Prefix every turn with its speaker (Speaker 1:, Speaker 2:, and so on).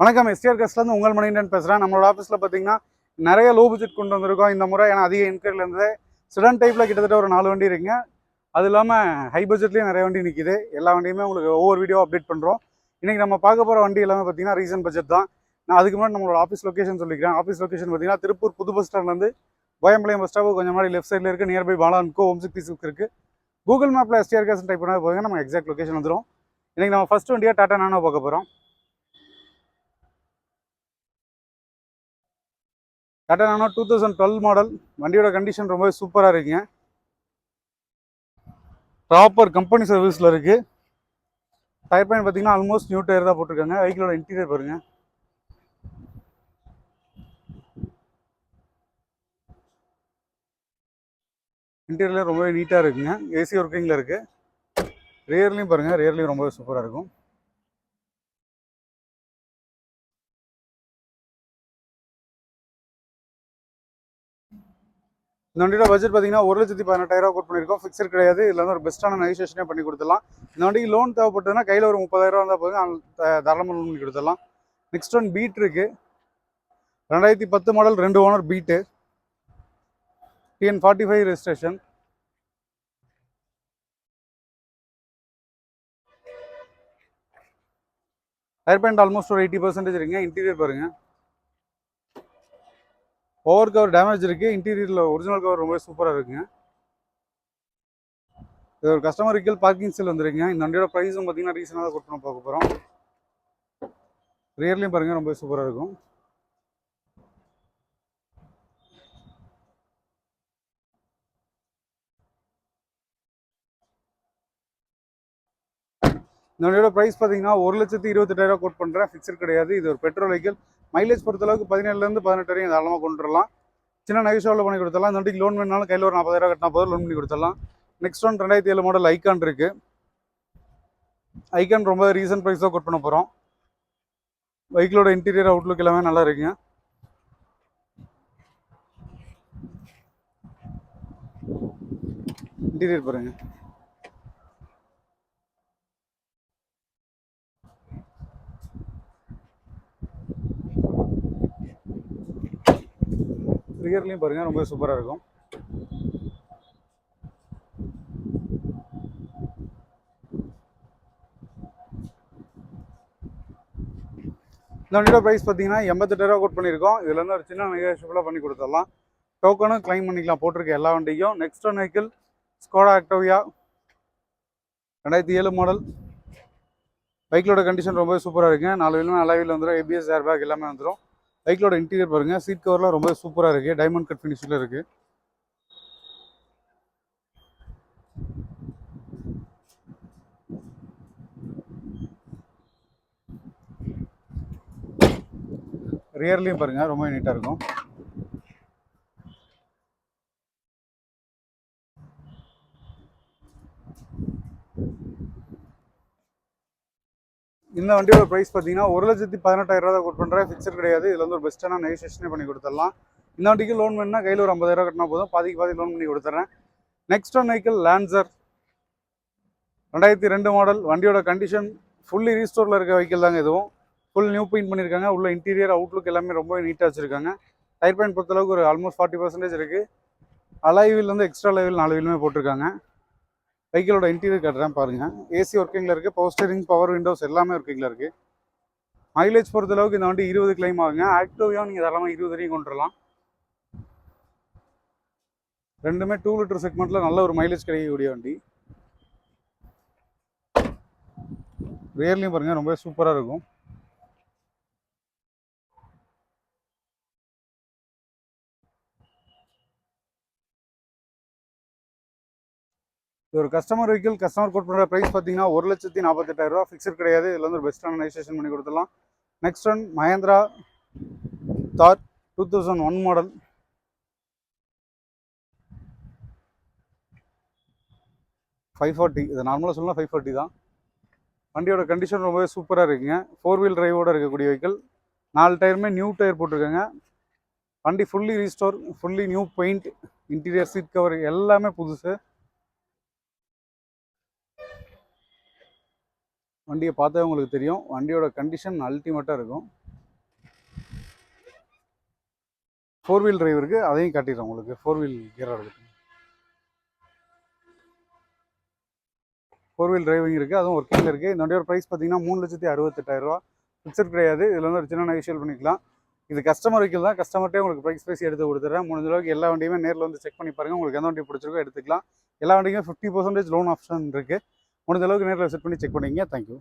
Speaker 1: வணக்கம். எஸ்டிஆர் கஸ்ட்லேருந்து உங்கள் மணிகண்டன் பேசுகிறேன் நம்மளோட ஆஃபீஸில் பார்த்தீங்கன்னா நிறைய லோ பட்ஜெட் கொண்டு வந்திருக்கோம். இந்த முறை ஏன்னா அதிக இன்கரில் இருந்தது சிடன் டைப்பில் கிட்டத்தட்ட ஒரு நாலு வண்டி இருக்குங்க. அது இல்லாமல் ஹை பட்ஜெட்லேயும் நிறைய வண்டி நிற்கிது எல்லா வண்டியுமே உங்களுக்கு ஒவ்வொரு வீடியோ அப்டேட் பண்ணுறோம் இன்றைக்கி நம்ம பார்க்க போகிற வண்டி எல்லாமே பார்த்தீங்கன்னா ரீசன் பட்ஜெட் தான். நான் அதுக்கு முன்னாடி நம்மளோட ஆஃபீஸ் லொக்கேஷன் சொல்லிக்கிறேன். ஆஃபீஸ் லொக்கேஷன் பார்த்தீங்கன்னா திருப்பூர் புது பஸ் ஸ்டாண்ட்லேருந்து கோயம்பாளையம் பஸ் ஸ்டாப்பு கொஞ்சம் மாதிரி லெஃப்ட் சைடில் இருக்குது நியர்பை பாலான்கோ ஓம் சக்தி சிக்ஸ் இருக்குது கூகுள் மேப்பில் எஸ்டிஆர் கேஸ் டைப் பண்ணால் போதுங்க. நம்ம எக்ஸாக்ட் லொக்கேஷன் வந்துடும் இன்றைக்கி நம்ம ஃபஸ்ட் வண்டியாக டாட்டா நானோ பார்க்க போகிறோம் Tata Nano two thousand twelve model வண்டியோட கண்டிஷன் ரொம்பவே சூப்பராக இருக்குங்க. ப்ராப்பர் கம்பெனி சர்வீஸில் இருக்குது டயர் பாயிண்ட் பார்த்தீங்கன்னா ஆல்மோஸ்ட் நியூ டயர் தான் போட்டிருக்காங்க. வெஹிக்கிளோட இன்டீரியர் பாருங்கள் இன்டீரியர்ல ரொம்பவே நீட்டாக இருக்குங்க. ஏசி ஒர்க்கிங்கில் இருக்குது ரியர்லையும் பாருங்கள் ரியர்லையும் ரொம்பவே சூப்பராக இருக்கும். இந்த வண்டியோட பட்ஜெட் பார்த்தீங்கன்னா ஒரு லட்சத்தி பதினெட்டாயிரம் கோட் பண்ணியிருக்கோம். ஃபிக்ஸர் கிடையாது. இதில் வந்து ஒரு பெஸ்ட்டான நெகோசியேஷனே பண்ணி கொடுத்துடலாம். இந்த வண்டிக்கு லோன் தேவைப்பட்டதுன்னா கையில் ஒரு முப்பதாயிரம் வந்தால் போதும். தாராளமாக லோன் பண்ணி கொடுத்துடலாம். நெக்ஸ்ட் ஒன் பீட் இருக்கு. ரெண்டாயிரத்தி பத்து மாடல் ரெண்டு owner beat TN forty five registration tyre pant almost ஒரு எயிட்டி பர்சன்டேஜ் இருக்குங்க. இன்டீரியர் பாருங்கள் ஓவர் கவர் டேமேஜ் இருக்கு. இன்டீரியரில் ஒரிஜினல் கவர் ரொம்ப சூப்பராக இருக்குங்க. இது ஒரு கஸ்டமர் வெஹிக்கல் பார்க்கிங் செல் வந்துருக்குங்க. இந்த வண்டியோட ப்ரைஸும் பார்த்தீங்கன்னா ரீசனாக தான் கொடுத்து பார்க்க போகிறோம் ரியர்லையும் பாருங்க ரொம்ப சூப்பராக இருக்கும். இந்த வண்டியோட ப்ரைஸ் பார்த்தீங்கன்னா ஒரு லட்சத்தி இருபத்தெட்டாயிரம் கோட் பண்ணுறேன் ஃபிக்ஸட் கிடையாது. இது ஒரு பெட்ரோல் வெஹிக்கிள் மைலேஜ் பொறுத்தளவுக்கு பதினேழுலேருந்து பதினெட்டு வரையும் தாராளமாக கொண்டு வரலாம். சின்ன நகைஷாவில் பண்ணி கொடுத்துடலாம். இந்த வண்டிக்கு லோன் வேணாலும் கையில் ஒரு நாற்பதாயிரம் கட்டினா போதும் லோன் பண்ணி கொடுத்துடலாம். நெக்ஸ்ட் ஒன் ரெண்டாயிரத்தி ஏழு மாடல் ஐக்கான் இருக்கு. ஐக்கான் ரொம்ப ரீசன்ட் ப்ரைஸ் தான் கோட் பண்ண போகிறோம் வெஹிக்கிளோட இன்டீரியர் அவுட்லுக் எல்லாமே நல்லா இருக்குங்க. இன்டீரியர் பாருங்க. ரியர்லையும் பாருங்க ரொம்ப சூப்பராக இருக்கும். இந்த வண்டியோட ப்ரைஸ் பார்த்தீங்கன்னா எண்பத்தெட்டாயிரம் கோட் பண்ணியிருக்கோம். இதுல இருந்து ஒரு சின்ன நெகோஷியபிளாக பண்ணி கொடுத்துடலாம். டோக்கனும் கிளைம் பண்ணிக்கலாம் போட்டிருக்க எல்லா வண்டிக்கும். Next one vehicle Skoda Octavia ரெண்டாயிரத்தி ஏழு மாடல் பைக்கிலோட கண்டிஷன் ரொம்ப சூப்பராக இருக்குங்க நாலு வீலுமே நல்ல வீல் வந்துடும் ஏபிஎஸ் ஏர் பேக் எல்லாமே வந்துடும் பைக்கிலோட இன்டீரியர் பாருங்க. சீட் கவர்லாம் ரொம்ப சூப்பராக இருக்குது டைமண்ட் கட் ஃபினிஷில் இருக்குது ரியர்லையும் பாருங்க. ரொம்ப நீட்டாக இருக்கும். இந்த வண்டியோட ப்ரைஸ் பார்த்தீங்கன்னா ஒரு லட்சத்தி பதினெட்டாயிரம் ரூபா கொட் பண்ணுறேன் ஃபிக்ஸட் கிடையாது. இதில் வந்து ஒரு பெஸ்ட்டான நெகோசியேஷனே பண்ணி கொடுத்துடலாம். இந்த வண்டிக்கு லோன் வேணும்னா கையில் ஒரு ஐம்பதாயிரம் கட்டினா போதும். பாதிக்கு பாதி லோன் பண்ணி கொடுத்துட்றேன் நெக்ஸ்ட் ஒன் வெஹிக்கிள் லான்சர் ரெண்டாயிரத்தி ரெண்டு மாடல் வண்டியோட கண்டிஷன் ஃபுல்லி ரீஸ்டோரில் இருக்க வெஹிக்கிள் தாங்க இதுவும். ஃபுல் நியூ பெயிண்ட் பண்ணியிருக்காங்க. உள்ள இன்டீரியர் அவுட்லுக் எல்லாமே ரொம்ப நீட்டாக வச்சுருக்காங்க. டயர் பாயிண்ட் பொறுத்தளவுக்கு ஒரு ஆல்மோஸ்ட் ஃபார்ட்டி பர்சன்டேஜ் இருக்குது அலாய் வீல் வந்து எக்ஸ்ட்ரா லெவல் நாலு வீலுமே போட்டிருக்காங்க. வெஹிக்கிளோட இன்டீரியர் காட்டுறேன் பாருங்கள் ஏசி ஒர்க்கிங்கில் இருக்குது பவர் ஸ்டேரிங் பவர் விண்டோஸ் எல்லாமே ஒர்க்கிங்கில் இருக்குது மைலேஜ் பொறுத்தளவுக்கு இந்த வண்டி இருபது கிளைம் ஆகுங்க. ஆக்டிவாக நீங்கள் தாராளமாக இருபது வரையும் கொண்டுடலாம் ரெண்டுமே டூ லிட்டர் செக்மெண்ட்டில் நல்ல ஒரு மைலேஜ் கிடைக்கக்கூடிய வண்டி. ரியர்லையும் பாருங்கள் ரொம்ப சூப்பராக இருக்கும். இது ஒரு கஸ்டமர் வெஹிக்கிள் கஸ்டமர் கோட் பண்ணுற ப்ரைஸ் பார்த்தீங்கன்னா ஒரு லட்சத்தி நாற்பத்தெட்டாயிரம் ரூபா ஃபிக்ஸட் கிடையாது. இதில் வந்து ஒரு பெஸ்ட்டான ரெஜிஸ்ட்ரேஷன் பண்ணி கொடுத்துடலாம். Next one Mahindra Thar two thousand one model five forty இது நார்மலாக சொல்லலாம் ஃபைவ் ஃபார்ட்டி தான். வண்டியோட கண்டிஷன் ரொம்பவே சூப்பராக இருக்குங்க. ஃபோர் வீல் டிரைவோடு இருக்கக்கூடிய வெஹிக்கிள் நாலு டயருமே நியூ டயர் போட்டிருக்காங்க. வண்டி fully restore fully new paint interior seat cover எல்லாமே புதுசு. வண்டியை பார்த்தா உங்களுக்கு தெரியும். வண்டியோட கண்டிஷன் அல்டிமேட்டாக இருக்கும். ஃபோர் வீல் டிரைவ் இருக்குது அதையும் காட்டிடுறேன் உங்களுக்கு. ஃபோர் வீல் கியராக இருக்குது ஃபோர் வீல் டிரைவிங் இருக்குது அதுவும் ஒர்க்கிங் இருக்குது இந்த வண்டியோட ப்ரைஸ் பார்த்தீங்கன்னா மூணு லட்சத்தி அறுபத்தெட்டாயிரரூவா ஃபிக்ஸட் கிடையாது. இதில் வந்து ஒரு சின்ன நெகோஷியல் பண்ணிக்கலாம். இது கஸ்டமர் வைக்கல் தான். கஸ்டமர்கிட்டே உங்களுக்கு ப்ரைஸ் பேசி எடுத்து கொடுத்துறேன். முடிஞ்ச அளவுக்கு எல்லா வண்டியுமே நேரில் வந்து செக் பண்ணி பாருங்கள் உங்களுக்கு எந்த வண்டி பிடிச்சிருக்கோ எடுத்துக்கலாம். எல்லா வண்டிக்கும் ஃபிஃப்டி பர்சன்டேஜ் லோன் ஆப்ஷன் இருக்குது முடிஞ்ச அளவுக்கு நேரில் விசிட் பண்ணி செக் பண்ணிக்கங்க. தேங்க்யூ